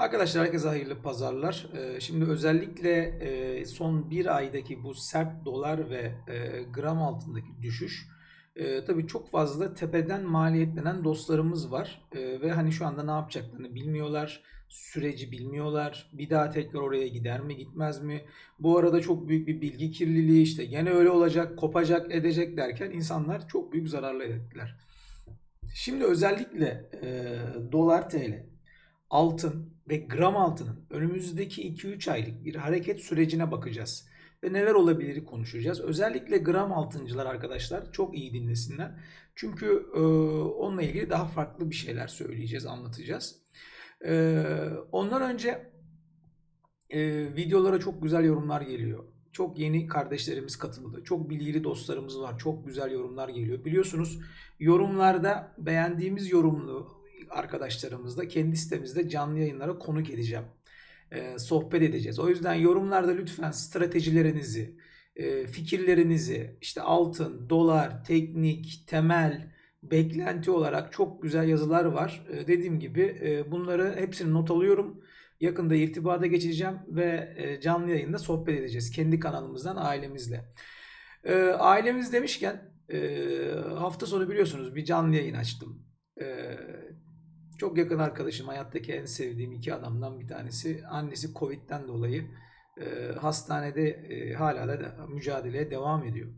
Arkadaşlar herkese hayırlı pazarlar. Ee, Şimdi özellikle e, son bir aydaki bu sert dolar ve e, gram altındaki düşüş e, tabii çok fazla tepeden maliyetlenen dostlarımız var. Ve hani şu anda ne yapacaklarını bilmiyorlar. Süreci bilmiyorlar. Bir daha tekrar oraya gider mi gitmez mi? Bu arada çok büyük bir bilgi kirliliği işte gene öyle olacak, kopacak, edecek derken insanlar çok büyük zararlar ettiler. Şimdi özellikle dolar TL altın ve gram altının önümüzdeki 2-3 aylık bir hareket sürecine bakacağız. Ve neler olabilir konuşacağız. Özellikle gram altıncılar arkadaşlar çok iyi dinlesinler. Çünkü e, onunla ilgili daha farklı bir şeyler söyleyeceğiz, anlatacağız. E, ondan önce e, videolara çok güzel yorumlar geliyor. Çok yeni kardeşlerimiz katıldı. Çok bilgili dostlarımız var. Çok güzel yorumlar geliyor. Biliyorsunuz yorumlarda beğendiğimiz yorumlu arkadaşlarımızla kendi sitemizde canlı yayınlara konuk edeceğim. Ee, sohbet edeceğiz. O yüzden yorumlarda lütfen stratejilerinizi, e, fikirlerinizi, işte altın, dolar, teknik, temel, beklenti olarak çok güzel yazılar var. Ee, dediğim gibi e, bunları hepsini not alıyorum. Yakında irtibata geçeceğim ve e, canlı yayında sohbet edeceğiz. Kendi kanalımızdan ailemizle. Ee, ailemiz demişken e, hafta sonu biliyorsunuz bir canlı yayın açtım. Ee, çok yakın arkadaşım, hayattaki en sevdiğim iki adamdan bir tanesi. Annesi Covid'den dolayı e, hastanede e, hala da de- mücadeleye devam ediyor.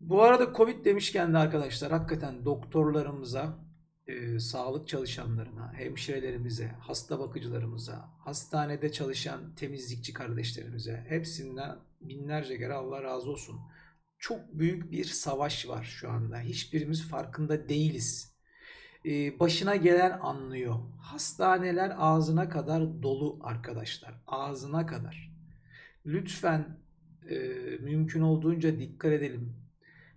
Bu arada Covid demişken de arkadaşlar hakikaten doktorlarımıza, e, sağlık çalışanlarına, hemşirelerimize, hasta bakıcılarımıza, hastanede çalışan temizlikçi kardeşlerimize hepsinden binlerce kere Allah razı olsun. Çok büyük bir savaş var şu anda. Hiçbirimiz farkında değiliz. Ee, başına gelen anlıyor. Hastaneler ağzına kadar dolu arkadaşlar. Ağzına kadar. Lütfen e, mümkün olduğunca dikkat edelim.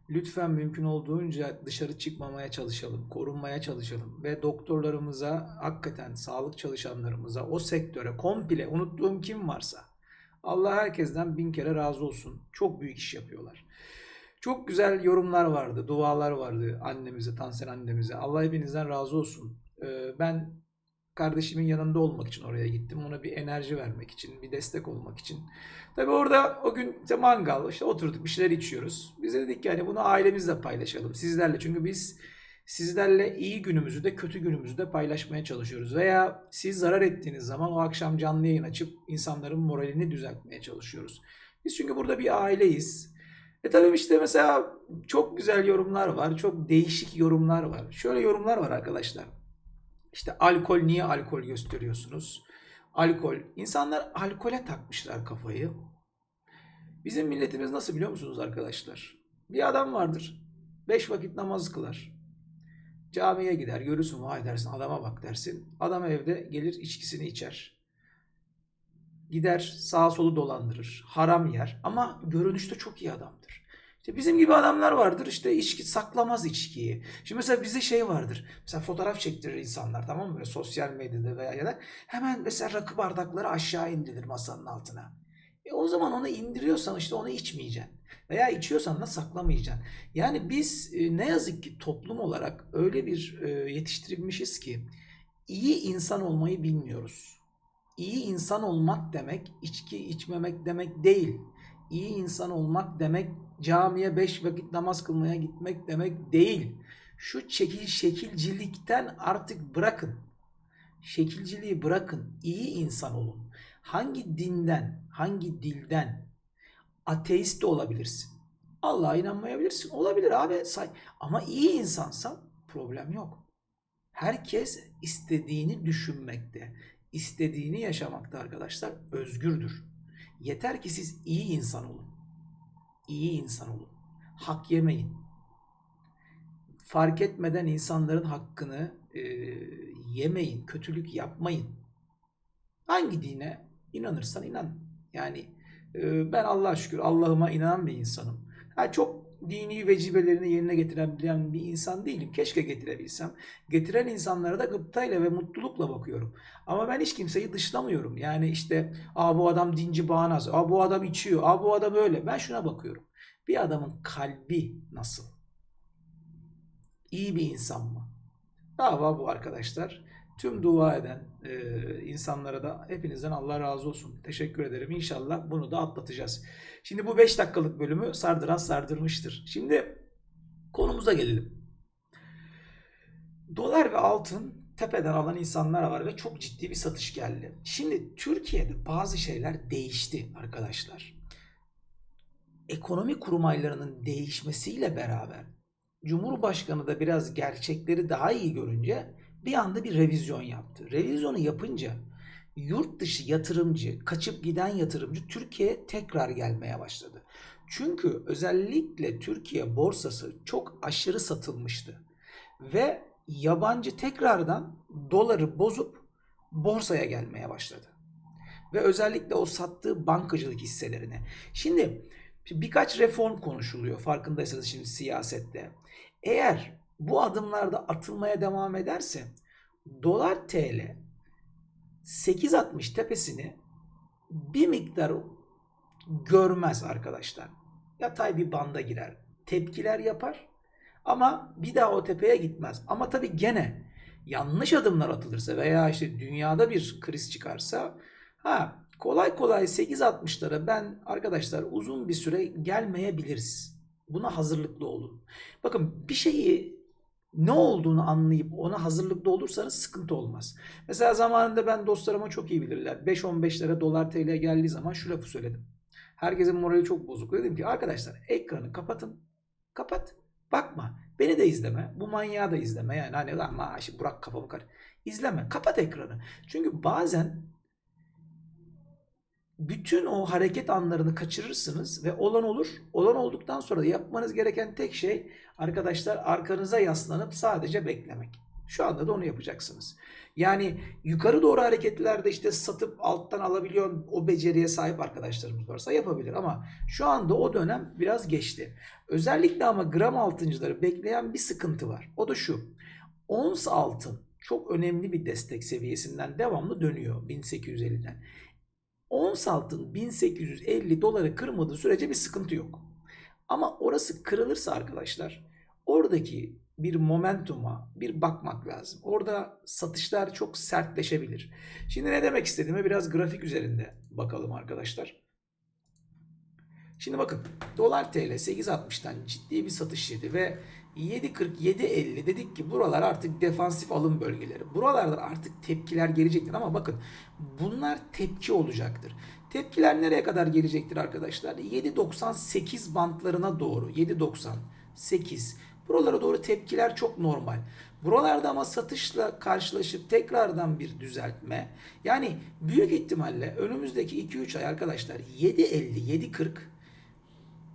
Lütfen mümkün olduğunca dışarı çıkmamaya çalışalım, korunmaya çalışalım ve doktorlarımıza, hakikaten sağlık çalışanlarımıza, o sektöre komple unuttuğum kim varsa Allah herkesten bin kere razı olsun. Çok büyük iş yapıyorlar. Çok güzel yorumlar vardı, dualar vardı annemize, Tanser annemize. Allah hepinizden razı olsun. Ee, ben kardeşimin yanında olmak için oraya gittim. Ona bir enerji vermek için, bir destek olmak için. Tabii orada o gün işte mangal, işte oturduk bir şeyler içiyoruz. Biz de dedik ki hani bunu ailemizle paylaşalım, sizlerle. Çünkü biz sizlerle iyi günümüzü de kötü günümüzü de paylaşmaya çalışıyoruz. Veya siz zarar ettiğiniz zaman o akşam canlı yayın açıp insanların moralini düzeltmeye çalışıyoruz. Biz çünkü burada bir aileyiz. E tabii işte mesela çok güzel yorumlar var, çok değişik yorumlar var. Şöyle yorumlar var arkadaşlar. İşte alkol niye alkol gösteriyorsunuz? Alkol. İnsanlar alkole takmışlar kafayı. Bizim milletimiz nasıl biliyor musunuz arkadaşlar? Bir adam vardır. Beş vakit namaz kılar. Camiye gider. Görürsün vay dersin adama bak dersin. Adam evde gelir içkisini içer. Gider sağa solu dolandırır. Haram yer. Ama görünüşte çok iyi adamdır. İşte bizim gibi adamlar vardır işte içki saklamaz içkiyi. Şimdi mesela bizde şey vardır. Mesela fotoğraf çektirir insanlar tamam mı? Böyle sosyal medyada veya ya da hemen mesela rakı bardakları aşağı indirilir masanın altına. E o zaman onu indiriyorsan işte onu içmeyeceksin. Veya içiyorsan da saklamayacaksın. Yani biz e, ne yazık ki toplum olarak öyle bir e, yetiştirilmişiz ki iyi insan olmayı bilmiyoruz. İyi insan olmak demek içki içmemek demek değil. İyi insan olmak demek camiye beş vakit namaz kılmaya gitmek demek değil. Şu çekil şekilcilikten artık bırakın. Şekilciliği bırakın. İyi insan olun. Hangi dinden, hangi dilden ateist de olabilirsin. Allah'a inanmayabilirsin. Olabilir abi. Say. Ama iyi insansan problem yok. Herkes istediğini düşünmekte, istediğini yaşamakta arkadaşlar özgürdür. Yeter ki siz iyi insan olun. İyi insan olun. Hak yemeyin. Fark etmeden insanların hakkını e, yemeyin, kötülük yapmayın. Hangi dine inanırsan inan. Yani e, ben Allah'a şükür Allah'ıma inanan bir insanım. Ha, çok dini vecibelerini yerine getirebilen bir insan değilim. Keşke getirebilsem. Getiren insanlara da gıptayla ve mutlulukla bakıyorum. Ama ben hiç kimseyi dışlamıyorum. Yani işte Aa, bu adam dinci bağnaz, Aa, bu adam içiyor, Aa, bu adam öyle. Ben şuna bakıyorum. Bir adamın kalbi nasıl? İyi bir insan mı? Dava bu arkadaşlar. Tüm dua eden e, insanlara da hepinizden Allah razı olsun. Teşekkür ederim. İnşallah bunu da atlatacağız. Şimdi bu 5 dakikalık bölümü sardıran sardırmıştır. Şimdi konumuza gelelim. Dolar ve altın tepeden alan insanlar var ve çok ciddi bir satış geldi. Şimdi Türkiye'de bazı şeyler değişti arkadaşlar. Ekonomi kurmaylarının değişmesiyle beraber Cumhurbaşkanı da biraz gerçekleri daha iyi görünce bir anda bir revizyon yaptı. Revizyonu yapınca yurt dışı yatırımcı, kaçıp giden yatırımcı Türkiye'ye tekrar gelmeye başladı. Çünkü özellikle Türkiye borsası çok aşırı satılmıştı. Ve yabancı tekrardan doları bozup borsaya gelmeye başladı. Ve özellikle o sattığı bankacılık hisselerine. Şimdi birkaç reform konuşuluyor farkındaysanız şimdi siyasette. Eğer bu adımlarda atılmaya devam ederse dolar TL 8.60 tepesini bir miktar görmez arkadaşlar. Yatay bir banda girer. Tepkiler yapar ama bir daha o tepeye gitmez. Ama tabii gene yanlış adımlar atılırsa veya işte dünyada bir kriz çıkarsa ha kolay kolay 8.60'lara ben arkadaşlar uzun bir süre gelmeyebiliriz. Buna hazırlıklı olun. Bakın bir şeyi ne olduğunu anlayıp ona hazırlıklı olursanız sıkıntı olmaz. Mesela zamanında ben dostlarıma çok iyi bilirler. 5-15 lira dolar TL geldiği zaman şu lafı söyledim. Herkesin morali çok bozuk. Dedim ki arkadaşlar ekranı kapatın. Kapat. Bakma. Beni de izleme. Bu manyağı da izleme. Yani hani lan maaşı bırak kafamı kar. İzleme. Kapat ekranı. Çünkü bazen bütün o hareket anlarını kaçırırsınız ve olan olur. Olan olduktan sonra da yapmanız gereken tek şey arkadaşlar arkanıza yaslanıp sadece beklemek. Şu anda da onu yapacaksınız. Yani yukarı doğru hareketlerde işte satıp alttan alabiliyor o beceriye sahip arkadaşlarımız varsa yapabilir ama şu anda o dönem biraz geçti. Özellikle ama gram altıncıları bekleyen bir sıkıntı var. O da şu. Ons altın çok önemli bir destek seviyesinden devamlı dönüyor 1850'den. Ons altın 1850 doları kırmadığı sürece bir sıkıntı yok. Ama orası kırılırsa arkadaşlar oradaki bir momentuma bir bakmak lazım. Orada satışlar çok sertleşebilir. Şimdi ne demek istediğime biraz grafik üzerinde bakalım arkadaşlar. Şimdi bakın dolar TL 8.60'tan ciddi bir satış yedi ve 7.40-7.50 dedik ki buralar artık defansif alım bölgeleri. Buralardan artık tepkiler gelecektir ama bakın bunlar tepki olacaktır. Tepkiler nereye kadar gelecektir arkadaşlar? 7.98 bantlarına doğru 7.98 buralara doğru tepkiler çok normal. Buralarda ama satışla karşılaşıp tekrardan bir düzeltme. Yani büyük ihtimalle önümüzdeki 2-3 ay arkadaşlar 7.50 7.40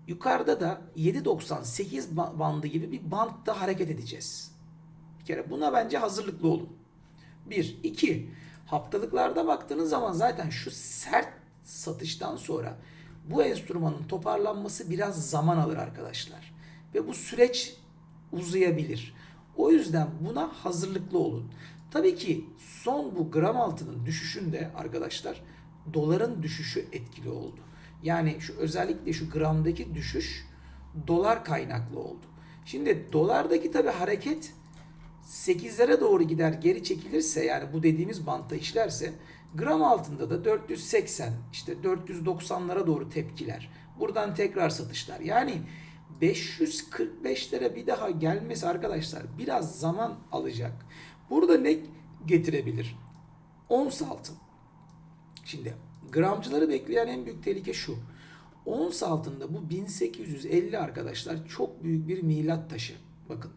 Yukarıda da 7.98 bandı gibi bir bantta hareket edeceğiz. Bir kere buna bence hazırlıklı olun. Bir. iki Haftalıklarda baktığınız zaman zaten şu sert satıştan sonra bu enstrümanın toparlanması biraz zaman alır arkadaşlar. Ve bu süreç uzayabilir. O yüzden buna hazırlıklı olun. Tabii ki son bu gram altının düşüşünde arkadaşlar doların düşüşü etkili oldu. Yani şu özellikle şu gramdaki düşüş dolar kaynaklı oldu. Şimdi dolardaki tabi hareket 8'lere doğru gider geri çekilirse yani bu dediğimiz bantta işlerse gram altında da 480 işte 490'lara doğru tepkiler. Buradan tekrar satışlar. Yani 545'lere bir daha gelmesi arkadaşlar biraz zaman alacak. Burada ne getirebilir? Ons altın. Şimdi Gramcıları bekleyen en büyük tehlike şu. Ons altında bu 1850 arkadaşlar çok büyük bir milat taşı. Bakın.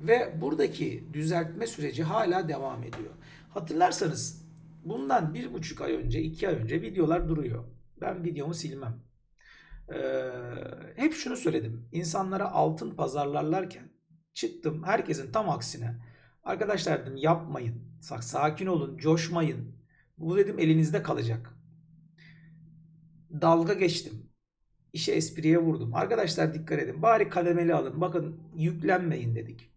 Ve buradaki düzeltme süreci hala devam ediyor. Hatırlarsanız bundan bir buçuk ay önce, iki ay önce videolar duruyor. Ben videomu silmem. Ee, hep şunu söyledim. İnsanlara altın pazarlarlarken çıktım herkesin tam aksine. Arkadaşlar dedim yapmayın. Sakin olun, coşmayın. Bu dedim elinizde kalacak dalga geçtim. İşe espriye vurdum. Arkadaşlar dikkat edin. Bari kademeli alın. Bakın yüklenmeyin dedik.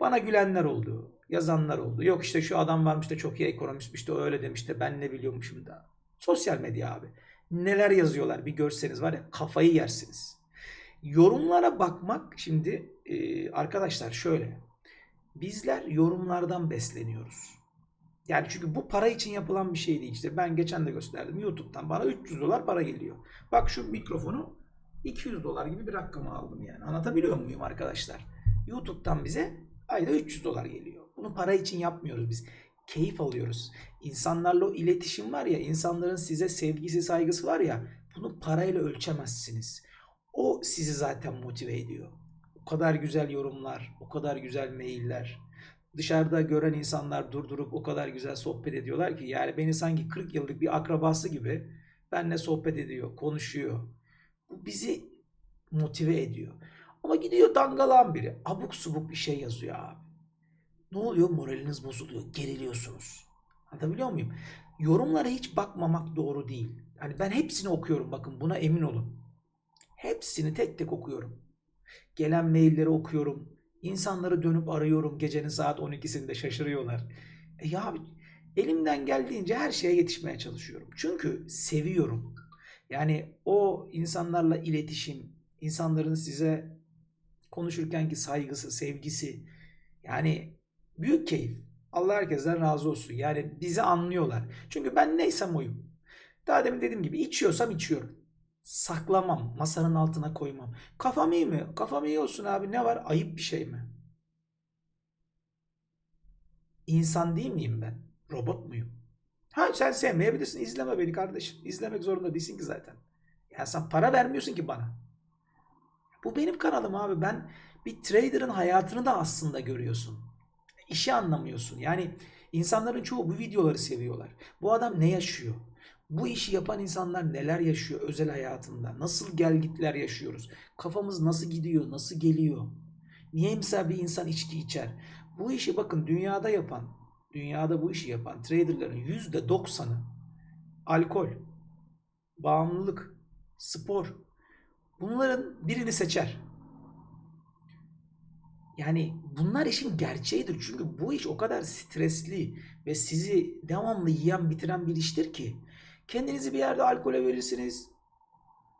Bana gülenler oldu. Yazanlar oldu. Yok işte şu adam varmış da çok iyi ekonomistmiş de öyle demiş de ben ne biliyormuşum da. Sosyal medya abi. Neler yazıyorlar bir görseniz var ya kafayı yersiniz. Yorumlara bakmak şimdi e, arkadaşlar şöyle. Bizler yorumlardan besleniyoruz. Yani çünkü bu para için yapılan bir şey değil. İşte ben geçen de gösterdim. YouTube'dan bana 300 dolar para geliyor. Bak şu mikrofonu 200 dolar gibi bir rakama aldım yani. Anlatabiliyor muyum arkadaşlar? YouTube'dan bize ayda 300 dolar geliyor. Bunu para için yapmıyoruz biz. Keyif alıyoruz. İnsanlarla o iletişim var ya, insanların size sevgisi, saygısı var ya, bunu parayla ölçemezsiniz. O sizi zaten motive ediyor. O kadar güzel yorumlar, o kadar güzel mailler. Dışarıda gören insanlar durdurup o kadar güzel sohbet ediyorlar ki yani beni sanki 40 yıllık bir akrabası gibi benimle sohbet ediyor, konuşuyor. Bu bizi motive ediyor. Ama gidiyor dangalan biri. Abuk subuk bir şey yazıyor abi. Ne oluyor? Moraliniz bozuluyor. Geriliyorsunuz. Anlatabiliyor muyum? Yorumlara hiç bakmamak doğru değil. Hani ben hepsini okuyorum bakın buna emin olun. Hepsini tek tek okuyorum. Gelen mailleri okuyorum. İnsanları dönüp arıyorum gecenin saat 12'sinde şaşırıyorlar. E ya elimden geldiğince her şeye yetişmeye çalışıyorum. Çünkü seviyorum. Yani o insanlarla iletişim, insanların size konuşurkenki saygısı, sevgisi yani büyük keyif. Allah herkesten razı olsun. Yani bizi anlıyorlar. Çünkü ben neysem oyum. Daha demin dediğim gibi içiyorsam içiyorum. Saklamam. Masanın altına koymam. Kafam iyi mi? Kafam iyi olsun abi. Ne var? Ayıp bir şey mi? İnsan değil miyim ben? Robot muyum? Ha sen sevmeyebilirsin. İzleme beni kardeşim. İzlemek zorunda değilsin ki zaten. Ya sen para vermiyorsun ki bana. Bu benim kanalım abi. Ben bir trader'ın hayatını da aslında görüyorsun. İşi anlamıyorsun. Yani insanların çoğu bu videoları seviyorlar. Bu adam ne yaşıyor? Bu işi yapan insanlar neler yaşıyor özel hayatında? Nasıl gelgitler yaşıyoruz? Kafamız nasıl gidiyor? Nasıl geliyor? Niye mesela bir insan içki içer? Bu işi bakın dünyada yapan, dünyada bu işi yapan traderların %90'ı alkol, bağımlılık, spor. Bunların birini seçer. Yani bunlar işin gerçeğidir. Çünkü bu iş o kadar stresli ve sizi devamlı yiyen bitiren bir iştir ki kendinizi bir yerde alkole verirsiniz,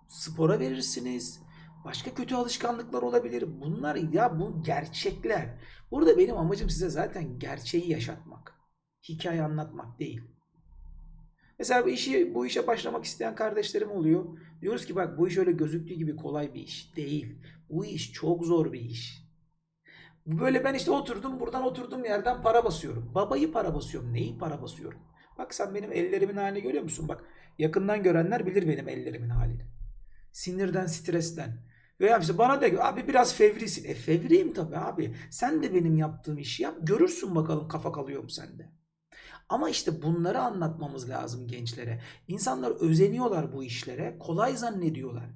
spora verirsiniz, başka kötü alışkanlıklar olabilir. Bunlar ya bu gerçekler. Burada benim amacım size zaten gerçeği yaşatmak. Hikaye anlatmak değil. Mesela bu işi bu işe başlamak isteyen kardeşlerim oluyor. Diyoruz ki bak bu iş öyle gözüktüğü gibi kolay bir iş değil. Bu iş çok zor bir iş. Böyle ben işte oturdum buradan oturduğum yerden para basıyorum. Babayı para basıyorum. Neyi para basıyorum? Bak sen benim ellerimin halini görüyor musun? Bak yakından görenler bilir benim ellerimin halini. Sinirden, stresten. Veya işte bana de abi biraz fevrisin. E fevriyim tabii abi. Sen de benim yaptığım işi yap. Görürsün bakalım kafa kalıyor mu sende. Ama işte bunları anlatmamız lazım gençlere. İnsanlar özeniyorlar bu işlere. Kolay zannediyorlar.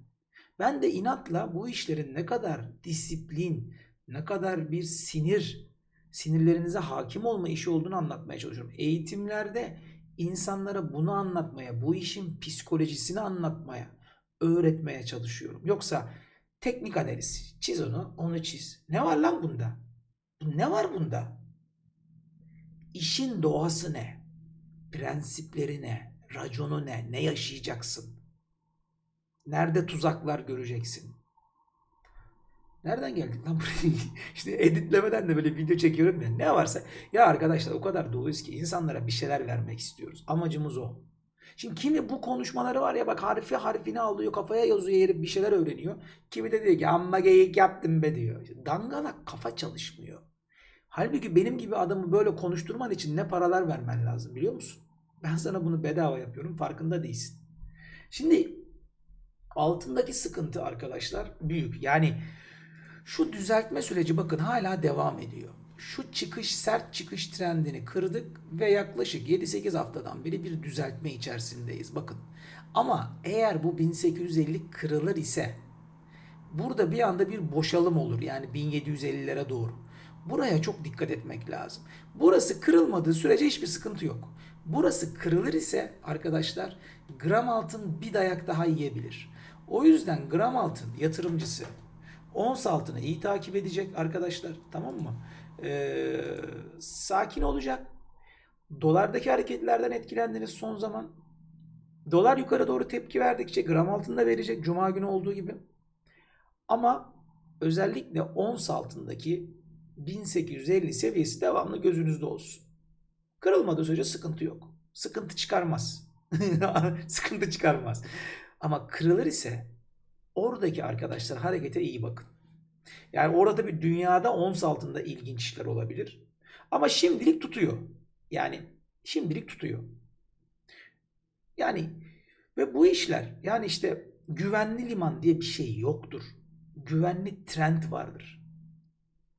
Ben de inatla bu işlerin ne kadar disiplin, ne kadar bir sinir, sinirlerinize hakim olma işi olduğunu anlatmaya çalışıyorum. Eğitimlerde insanlara bunu anlatmaya, bu işin psikolojisini anlatmaya, öğretmeye çalışıyorum. Yoksa teknik analiz, çiz onu, onu çiz. Ne var lan bunda? Ne var bunda? İşin doğası ne? Prensipleri ne? Raconu ne? Ne yaşayacaksın? Nerede tuzaklar göreceksin? Nereden geldik lan buraya? işte editlemeden de böyle video çekiyorum ya. Ne varsa. Ya arkadaşlar o kadar doluyuz ki insanlara bir şeyler vermek istiyoruz. Amacımız o. Şimdi kimi bu konuşmaları var ya bak harfi harfini alıyor kafaya yazıyor herif bir şeyler öğreniyor. Kimi de diyor ki amma geyik yaptım be diyor. Dangalak kafa çalışmıyor. Halbuki benim gibi adamı böyle konuşturman için ne paralar vermen lazım biliyor musun? Ben sana bunu bedava yapıyorum farkında değilsin. Şimdi altındaki sıkıntı arkadaşlar büyük. Yani şu düzeltme süreci bakın hala devam ediyor. Şu çıkış sert çıkış trendini kırdık ve yaklaşık 7-8 haftadan beri bir düzeltme içerisindeyiz. Bakın. Ama eğer bu 1850 kırılır ise burada bir anda bir boşalım olur. Yani 1750'lere doğru. Buraya çok dikkat etmek lazım. Burası kırılmadığı sürece hiçbir sıkıntı yok. Burası kırılır ise arkadaşlar gram altın bir dayak daha yiyebilir. O yüzden gram altın yatırımcısı ons altını iyi takip edecek arkadaşlar tamam mı? Ee, sakin olacak. Dolardaki hareketlerden etkilendiniz son zaman. Dolar yukarı doğru tepki verdikçe gram altında verecek cuma günü olduğu gibi. Ama özellikle ons altındaki 1850 seviyesi devamlı gözünüzde olsun. Kırılmadığı sürece sıkıntı yok. Sıkıntı çıkarmaz. sıkıntı çıkarmaz. Ama kırılır ise oradaki arkadaşlar harekete iyi bakın. Yani orada bir dünyada ons altında ilginç işler olabilir. Ama şimdilik tutuyor. Yani şimdilik tutuyor. Yani ve bu işler yani işte güvenli liman diye bir şey yoktur. Güvenli trend vardır.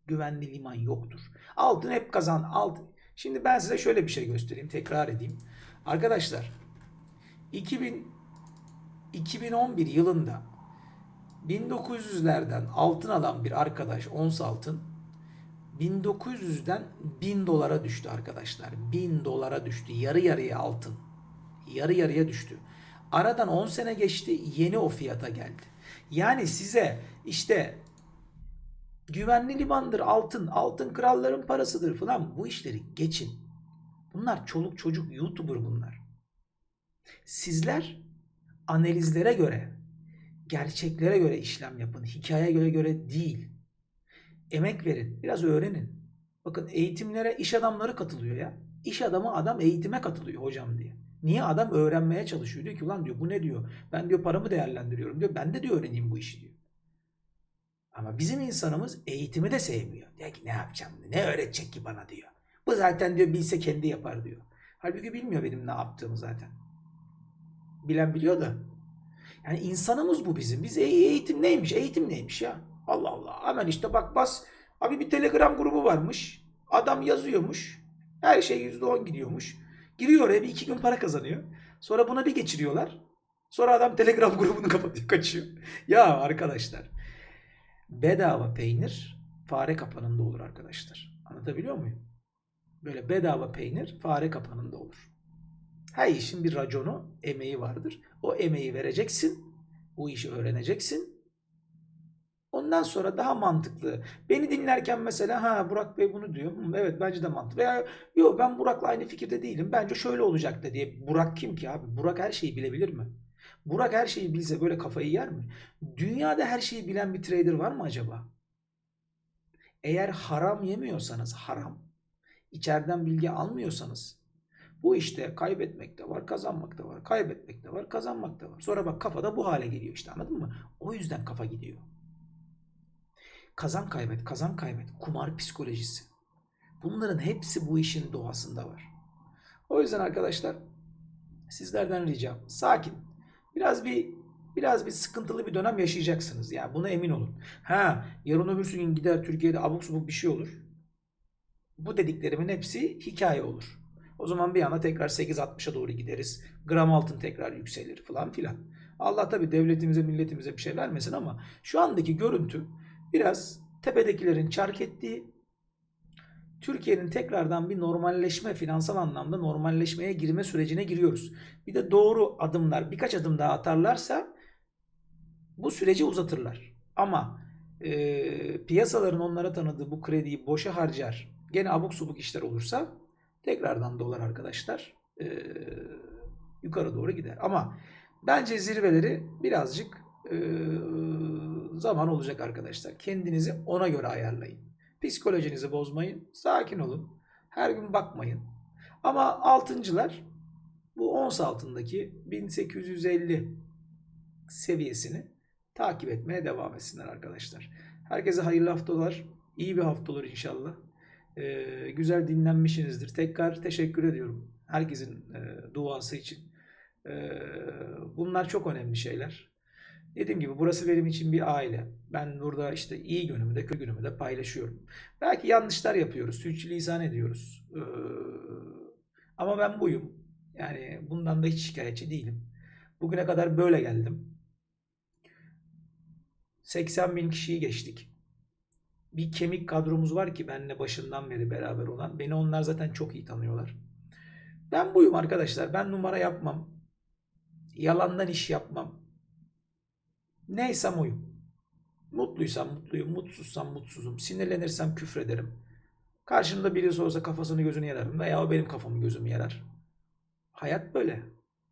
Güvenli liman yoktur. Altın hep kazan. Altın. Şimdi ben size şöyle bir şey göstereyim. Tekrar edeyim. Arkadaşlar 2000 2011 yılında 1900'lerden altın alan bir arkadaş ons altın 1900'den 1000 dolara düştü arkadaşlar. 1000 dolara düştü. Yarı yarıya altın. Yarı yarıya düştü. Aradan 10 sene geçti. Yeni o fiyata geldi. Yani size işte güvenli limandır altın, altın kralların parasıdır falan bu işleri geçin. Bunlar çoluk çocuk YouTuber bunlar. Sizler analizlere göre, gerçeklere göre işlem yapın. Hikayeye göre göre değil. Emek verin. Biraz öğrenin. Bakın eğitimlere iş adamları katılıyor ya. İş adamı adam eğitime katılıyor hocam diye. Niye adam öğrenmeye çalışıyor? Diyor ki ulan diyor bu ne diyor? Ben diyor paramı değerlendiriyorum diyor. Ben de diyor öğreneyim bu işi diyor. Ama bizim insanımız eğitimi de sevmiyor. Diyor ki ne yapacağım? Ne öğretecek ki bana diyor. Bu zaten diyor bilse kendi yapar diyor. Halbuki bilmiyor benim ne yaptığımı zaten. Bilen biliyor da. Yani insanımız bu bizim. Biz e- eğitim neymiş? Eğitim neymiş ya? Allah Allah. Hemen işte bak bas. Abi bir telegram grubu varmış. Adam yazıyormuş. Her şey %10 gidiyormuş. Giriyor oraya bir iki gün para kazanıyor. Sonra buna bir geçiriyorlar. Sonra adam telegram grubunu kapatıyor kaçıyor. Ya arkadaşlar. Bedava peynir fare kapanında olur arkadaşlar. Anlatabiliyor muyum? Böyle bedava peynir fare kapanında olur. Her işin bir raconu, emeği vardır. O emeği vereceksin. Bu işi öğreneceksin. Ondan sonra daha mantıklı. Beni dinlerken mesela ha Burak Bey bunu diyor. Evet bence de mantıklı. Veya yok ben Burak'la aynı fikirde değilim. Bence şöyle olacak da diye. Burak kim ki abi? Burak her şeyi bilebilir mi? Burak her şeyi bilse böyle kafayı yer mi? Dünyada her şeyi bilen bir trader var mı acaba? Eğer haram yemiyorsanız haram, içeriden bilgi almıyorsanız bu işte kaybetmek de var, kazanmak da var. Kaybetmek de var, kazanmak da var. Sonra bak kafada bu hale geliyor işte anladın mı? O yüzden kafa gidiyor. Kazan kaybet, kazan kaybet. Kumar psikolojisi. Bunların hepsi bu işin doğasında var. O yüzden arkadaşlar sizlerden ricam sakin. Biraz bir biraz bir sıkıntılı bir dönem yaşayacaksınız. Yani buna emin olun. Ha, yarın öbür gün gider Türkiye'de abuk subuk bir şey olur. Bu dediklerimin hepsi hikaye olur. O zaman bir anda tekrar 8.60'a doğru gideriz. Gram altın tekrar yükselir falan filan. Allah tabi devletimize milletimize bir şey vermesin ama şu andaki görüntü biraz tepedekilerin çark ettiği Türkiye'nin tekrardan bir normalleşme, finansal anlamda normalleşmeye girme sürecine giriyoruz. Bir de doğru adımlar, birkaç adım daha atarlarsa bu süreci uzatırlar. Ama e, piyasaların onlara tanıdığı bu krediyi boşa harcar, gene abuk subuk işler olursa tekrardan dolar arkadaşlar e, yukarı doğru gider. Ama bence zirveleri birazcık e, zaman olacak arkadaşlar. Kendinizi ona göre ayarlayın. Psikolojinizi bozmayın. Sakin olun. Her gün bakmayın. Ama altıncılar bu ons altındaki 1850 seviyesini takip etmeye devam etsinler arkadaşlar. Herkese hayırlı haftalar. İyi bir hafta olur inşallah. Ee, güzel dinlenmişsinizdir. Tekrar teşekkür ediyorum. Herkesin e, duası için. Ee, bunlar çok önemli şeyler. Dediğim gibi burası benim için bir aile. Ben burada işte iyi günümü de kötü günümü de paylaşıyorum. Belki yanlışlar yapıyoruz, sürçülisan ediyoruz. Ee, ama ben buyum. Yani bundan da hiç şikayetçi değilim. Bugüne kadar böyle geldim. 80 bin kişiyi geçtik. Bir kemik kadromuz var ki benimle başından beri beraber olan. Beni onlar zaten çok iyi tanıyorlar. Ben buyum arkadaşlar. Ben numara yapmam. Yalandan iş yapmam. Neysem oyum. Mutluysam mutluyum, mutsuzsam mutsuzum. Sinirlenirsem küfrederim. Karşımda birisi olsa kafasını gözünü yararım veya o benim kafamı gözümü yarar. Hayat böyle.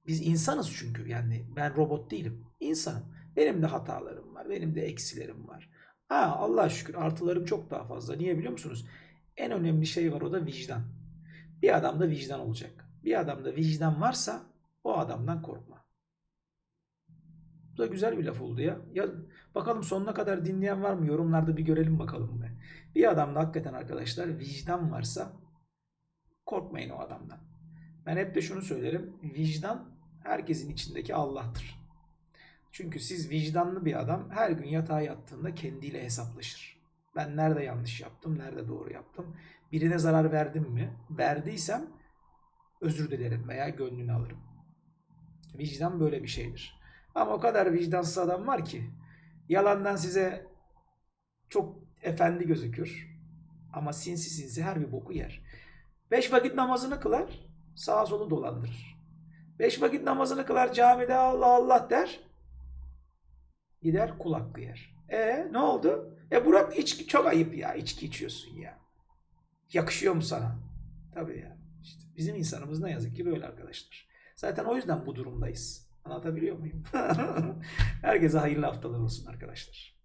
Biz insanız çünkü yani ben robot değilim. İnsanım. Benim de hatalarım var, benim de eksilerim var. Ha Allah'a şükür artılarım çok daha fazla. Niye biliyor musunuz? En önemli şey var o da vicdan. Bir adamda vicdan olacak. Bir adamda vicdan varsa o adamdan korkma. Bu da güzel bir laf oldu ya. Ya bakalım sonuna kadar dinleyen var mı? Yorumlarda bir görelim bakalım be. Bir adamda hakikaten arkadaşlar vicdan varsa korkmayın o adamdan. Ben hep de şunu söylerim. Vicdan herkesin içindeki Allah'tır. Çünkü siz vicdanlı bir adam her gün yatağa yattığında kendiyle hesaplaşır. Ben nerede yanlış yaptım, nerede doğru yaptım? Birine zarar verdim mi? Verdiysem özür dilerim veya gönlünü alırım. Vicdan böyle bir şeydir. Ama o kadar vicdansız adam var ki yalandan size çok efendi gözükür. Ama sinsi sinsi her bir boku yer. Beş vakit namazını kılar, sağa solu dolandırır. Beş vakit namazını kılar, camide Allah Allah der, gider kul hakkı yer. E ne oldu? E Burak içki çok ayıp ya, içki içiyorsun ya. Yakışıyor mu sana? Tabii ya. İşte bizim insanımız ne yazık ki böyle arkadaşlar. Zaten o yüzden bu durumdayız. Anlatabiliyor muyum? Herkese hayırlı haftalar olsun arkadaşlar.